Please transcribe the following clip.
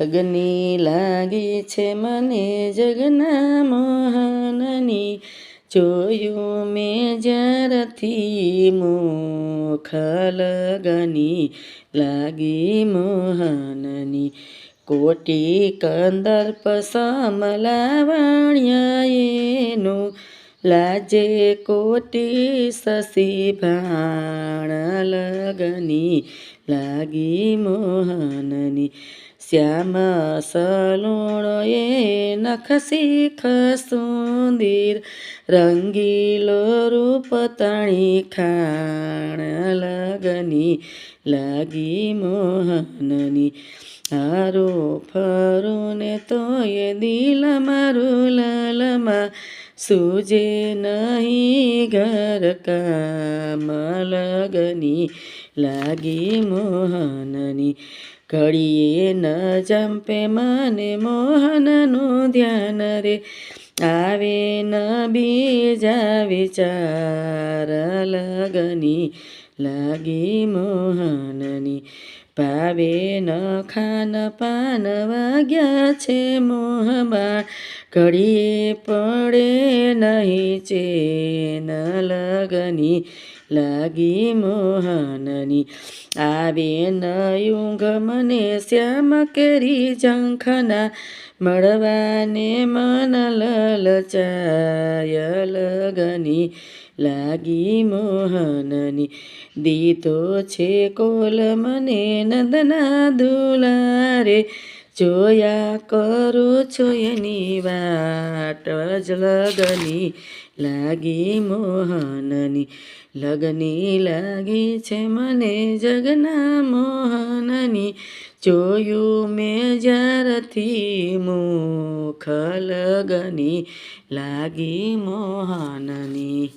લગની લાગી છે મને જગના મોહનની જોયું મેં જ્યારથી મુખ લગની, લાગી મોહનની. કોટી કંદર્પ સમલાવણ્યનું લાજે કોટી શશી ભાણ લગની, લાગી મોહનની. શ્યામ સલુણો એ નખ શીખ સુંદીર, રંગીલો રૂપ તણી ખાણ લગની લાગી મોહનની. હારો ફરું ને તોય દિલ મારું લલમાં સુજે નહીં ઘર કામ લગની. લાગી મોહનની ઘડીએ ન જંપે મને મોહનનું ધ્યાન રે. આવે ન બીજા વિચાર લગની લાગી મોહનની. ભાવે ન ખાન પાન વાગ્યા છે મોહમાં. ઘડીએ પડે નહીં ચેન લગની લાગી મોહનની આવે ન ઊંઘ મને શ્યામ કેરી ઝંખના મળવાને મન લલચાય લગની. લાગી મોહનની દીતો છે કોલ મને નંદના દુલારે જોયા કરું છું એની વાટ. જ લગની લાગી મોહનની, લગની લાગી છે મને જગના મોહનની. જોયું મેં જ્યારથી મુખ લગની લાગી મોહનની.